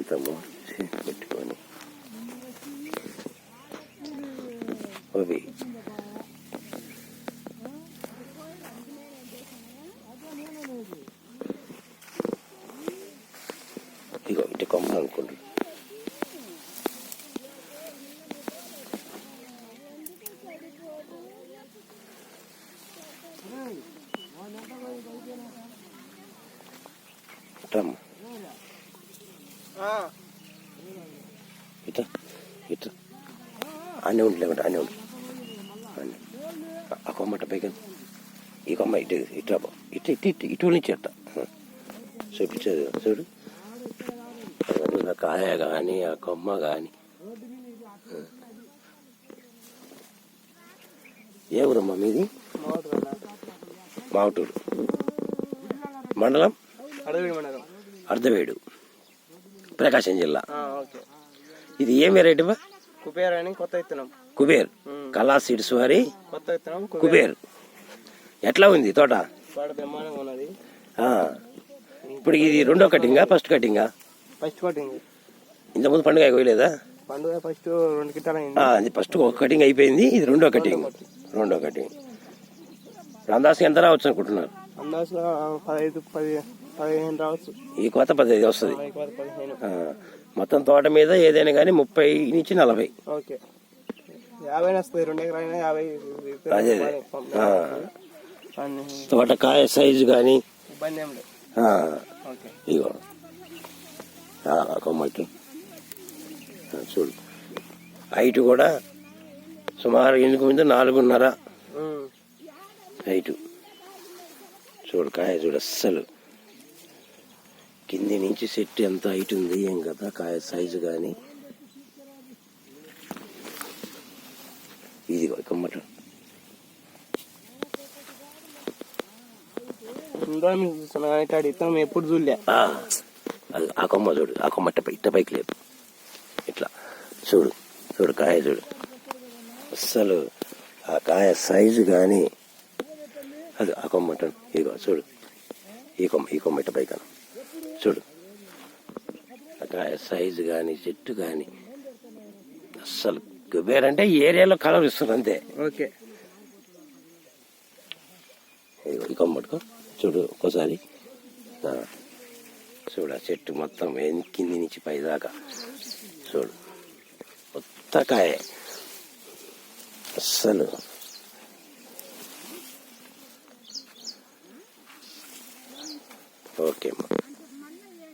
ఇంత మూసి పెట్టుకొని అవి ఇగో ఇటు కొమ్మ అనుకుంటు రమ్మ ఇట ఇట. అన్నీ ఉండి లేకుంటే అన్నీ ఉండి. అన్నీ. ఆ కొమ్మట పైకి ఈ కొమ్మ ఇటు ఇటు రాబో ఇటు ఇటు ఇటు ఇటు నుంచి అట్ట చూపించేది చూడు. కాయ కానీ ఆ కొమ్మ కానీ ఏ ఊరమ్మా మీది? మావటూరు. మండలం. అర్ధవేడు. ప్రకాశం జిల్లా. ఇది ఏం వెరైటీ బా? కుబేర్ అని కొత్త విత్తనం. కుబేర్. కళా సీడ్స్ వారి కొత్త విత్తనం కుబేర్. ఎట్లా ఉంది తోట? ఉన్నది. ఇప్పుడు ఇది రెండో కటింగా ఫస్ట్ కటింగా? First cutting. ఇంతకుముందు పండుగ కోయలేదా పండుగ ఫస్ట్ రెండు కిట్టాలు ఫస్ట్ ఒక కటింగ్ అయిపోయింది ఇది రెండో కటింగ్. రెండో కటింగ్. ఇప్పుడు అందాసం ఎంత రావచ్చు అనుకుంటున్నారు అందాజుగా పదహైదు పది పదిహేను రావచ్చు. ఈ వస్తుంది. పది పదిహేను. ఆ, మొత్తం తోట మీద ఏదైనా కానీ ముప్పై నుంచి నలభై. ఓకే. యాభై వస్తుంది రెండు ఎకరాలైనా యాభై అదే తోట కాయ సైజు కానీ. ఇబ్బంది ఏం లేదు. ఓకే. ఇగో. ఆ, కొమ్మకి. చూడు. హైట్ కూడా సుమారు ఎందుకు ముందు నాలుగున్నర. హైటు. చూడు కాయ చూడు అస్సలు. కింది నుంచి సెట్ ఎంత హైట్ ఉంది ఏం కదా కాయ సైజు కానీ ఇది కొమ్మట ఎప్పుడు చూడలే. ఆ, కొమ్మ చూడు ఆ కొమ్మ ఇట్ట పైకి లేదు ఇట్లా. చూడు చూడు కాయ చూడు. అస్సలు ఆ కాయ సైజు కానీ అది ఆ కొమ్మ ఇట్ట ఇగో చూడు. ఈ కొమ్మ ఈ కొమ్మ ఇట్ట పైకి అను. చూడు. సైజు కానీ చెట్టు కానీ అస్సలు కుబేరంటే ఏరియాలో కలర్ ఇస్తుంది అంతే. ఓకే. ఇదిగో ఈ కొమ్మ పట్టుకో. చూడు ఒక్కోసారి. ఆ, చూడు ఆ చెట్టు మొత్తం కింది నుంచి పై దాకా. చూడు. కొత్త కాయ. అస్సలు ఓకే అమ్మా